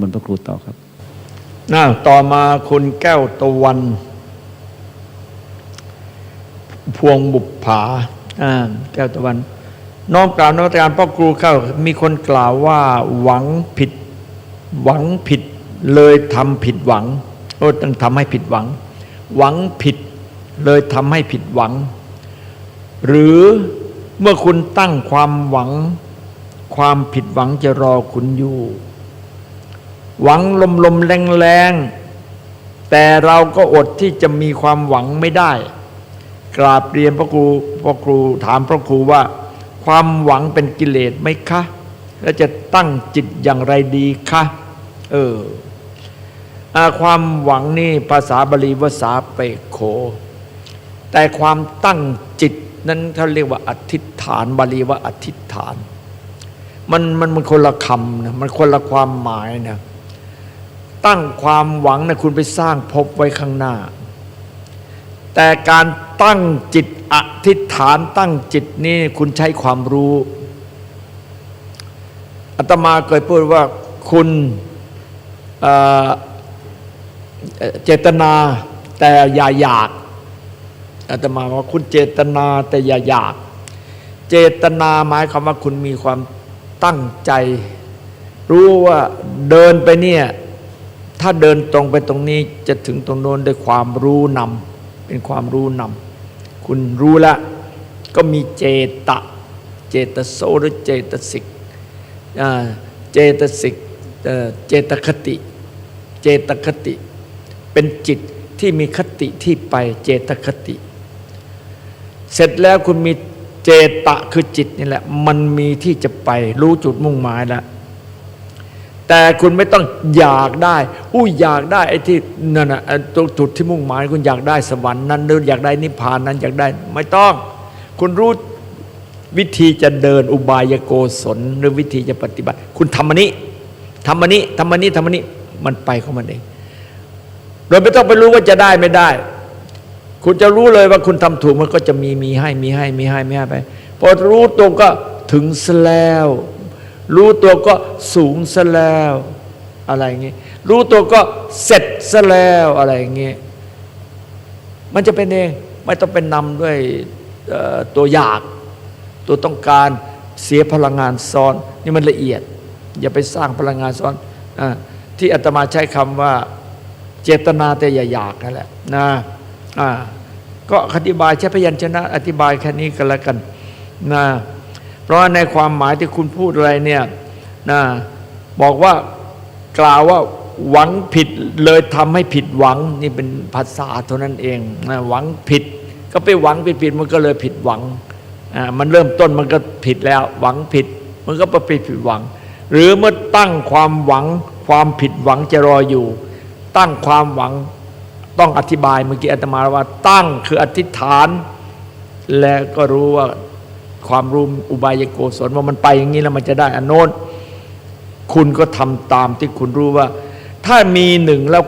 บนพระครูต่อครับน่าต่อมาคุณแก้วตะวัน พวงบุปผาอ่าแก้วตะวัน น้อมกล่าวนวัตการพ่อครูเข้า มีคนกล่าวว่าหวังผิด หวังผิดเลยทำผิดหวังโอ้ต้องทำให้ผิดหวัง หวังผิดเลยทำให้ผิดหวัง หรือเมื่อคุณตั้งความหวัง ความผิดหวังจะรอคุณอยู่ หวังลมลมแรงแรงๆแต่เราก็อดที่จะมีความหวังไม่ได้ กราบเรียนพระครูพระครูถามพระครูว่า ความหวังเป็นกิเลสไหมคะ แล้วจะตั้งจิตอย่างไรดีคะเออความหวังนี่ภาษาบาลีภาษาเปโข แต่ความตั้งจิตนั้นเขาเรียกว่าอธิษฐานบาลีว่าอธิษฐาน มันมันมันคนละคำนะมันคนละความหมายนะ ตั้งความหวังนะคุณไปสร้างภพไว้ข้างหน้า แต่การตั้งจิตอธิษฐานตั้งจิตนี่คุณใช้ความรู้อาตมาเคยพูดว่าคุณเเอ่อเจตนาแต่อย่าอยากอาตมาว่าคุณเจตนาแต่อย่าอยาก เจตนาหมายความว่าคุณมีความตั้งใจ รู้ว่าเดินไปเนี่ย ถ้าเดินตรงไปตรงนี้จะถึงตรงโน้นด้วยความรู้นำเป็นความรู้นำคุณรู้แล้วก็มีเจตะ เจตโสหรือเจตสิกเจตสิกเอ่อเจตคติ เจตคติ เป็นจิตที่มีคติที่ไปเจตคติ เสร็จแล้วคุณมีเจตะคือจิตนี่แหละ มันมีที่จะไปรู้จุดมุ่งหมายแล้ว แต่คุณไม่ต้องอยากได้อุ้อยากได้ไอ้ที่นั่นน่ะไอ้ตรงจุดที่มุ่งหมายคุณอยากได้สวรรค์นั้นหรืออยากได้นิพพานนั้นอยากได้ ไม่ต้อง คุณรู้วิธีจะเดินอุบายโกศลหรือวิธีจะปฏิบัติ คุณทำอันนี้ทำอันนี้ทำอันนี้ทำอันนี้มันไปของมันเองโดยไม่ต้องไปรู้ว่าจะได้ไม่ได้ คุณจะรู้เลยว่าคุณทำถูกมันก็จะมีมีให้มีให้มีให้มีให้ไป พอรู้ตัวก็ถึงแล้ว รู้ตัวก็สูงซะแล้วอะไรอย่างงี้รู้ตัวก็เสร็จซะแล้วอะไรอย่างงี้มันจะเป็นเองไม่ต้องเป็นนำด้วยตัวอยาก ตัวต้องการเสียพลังงานซ้อน นี่มันละเอียด อย่าไปสร้างพลังงานซ้อนอที่อาตมาใช้คำว่าเจตนาแต่อย่าอยากนั่นแหละนะอ่าก็อธิบายใช้พยัญชนะ อธิบายแค่นี้ก็แล้วกันนะ เพราะในความหมายที่คุณพูดอะไรเนี่ยนะบอกว่ากล่าวว่าหวังผิดเลยทำให้ผิดหวังนี่เป็นภาษาเท่านั้นเองนะหวังผิด ก็ไปหวังผิดผิดมันก็เลยผิดหวังอ่ามันเริ่มต้นมันก็ผิดแล้ว หวังผิด มันก็ไปผิดหวัง หรือเมื่อตั้งความหวังความผิดหวังจะรออยู่ ตั้งความหวังต้องอธิบายเมื่อกี้อาตมาว่าตั้งคืออธิษฐาน และก็รู้ว่า ความรู้อุบายโกศลว่ามันไปอย่างนี้แล้วมันจะได้อันโน้นคุณก็ทำตามที่คุณรู้ว่า ถ้ามีหนึ่งแล้ว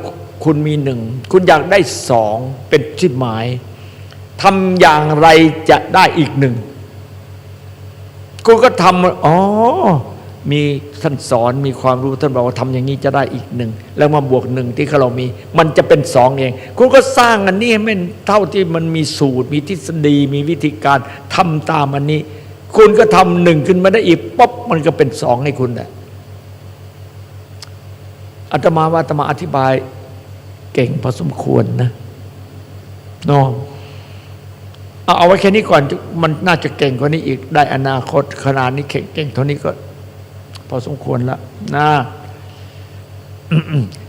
คุณมีหนึ่งคุณอยากได้สองเป็นที่หมายทำอย่างไรจะได้อีกหนึ่งคุณก็ทำอ๋อ มีท่านสอนมีความรู้ท่านบอกว่าทำอย่างนี้จะได้อีกหนึ่งแล้วมาบวกหนึ่งที่เรามี มันจะเป็นสองเอง คุณก็สร้างอันนี้ให้มันเท่าที่มันมีสูตร มีทฤษฎีมีวิธีการทำตามอันนี้ คุณก็ทำหนึ่งขึ้นมาได้อีกป๊อบมันก็เป็นสองให้คุณแหละอาตมาว่าอาตมาอธิบายเก่งพอสมควรนะน้องเอาเอาไว้แค่นี้ก่อนมันน่าจะเก่งกว่านี้อีกได้อนาคตขนาดนี้เก่งเก่งเท่านี้ก็ พอสมควรแล้วนะ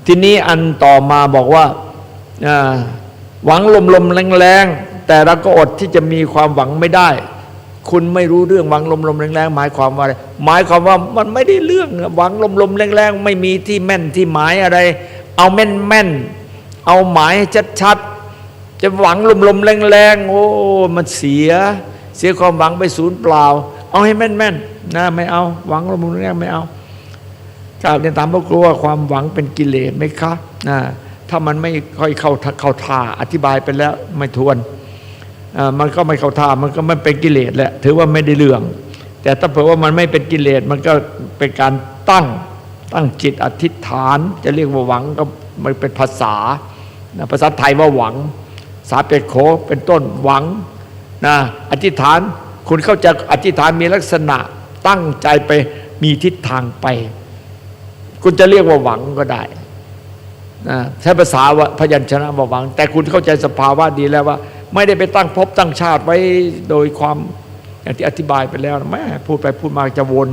ทีนี้อันต่อมาบอกว่าหวังลมลมแรงแรงๆ แต่เราก็อดที่จะมีความหวังไม่ได้ คุณไม่รู้เรื่องหวังลมลมแรงแรงๆหมายความว่าอะไรหมายความว่ามันไม่ได้เรื่องหวังลมลมแรงแรงๆไม่มีที่แม่นที่หมายอะไร เอาแม่นแม่นๆเอาหมายชัดๆจะหวังลมๆแรงๆโอ้มันเสีย เสียความหวังไปศูนย์เปล่า เอาให้แม่นๆ นะไม่เอา หวังลมๆแรงๆไม่เอากล่าวเรียนตามพระครูว่าความหวังเป็นกิเลสไหมคะนะถ้ามันไม่ค่อยเข้าเข้าท่าอธิบายไปแล้วไม่ทวนมันก็ไม่เข้าท่ามันก็ไม่เป็นกิเลสแหละถือว่าไม่ได้เรื่อง แต่ถ้าเผื่อว่ามันไม่เป็นกิเลสมันก็เป็นการตั้งตั้งจิตอธิษฐาน จะเรียกว่าหวังก็มันเป็นภาษาภาษาไทยว่าหวังภาเป็ดโขเป็นต้นหวังนะอธิษฐาน คุณเข้าใจอธิษฐานมีลักษณะ ตั้งใจไปมีทิศทางไป คุณจะเรียกว่าหวังก็ได้นะใช้ภาษาว่าพยัญชนะว่าหวัง แต่คุณเข้าใจสภาวะดีแล้วว่า ไม่ได้ไปตั้งภพตั้งชาติไว้โดยความอย่างที่อธิบายไปแล้วแม่พูดไปพูดมาจะวน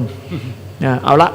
นะเอาละ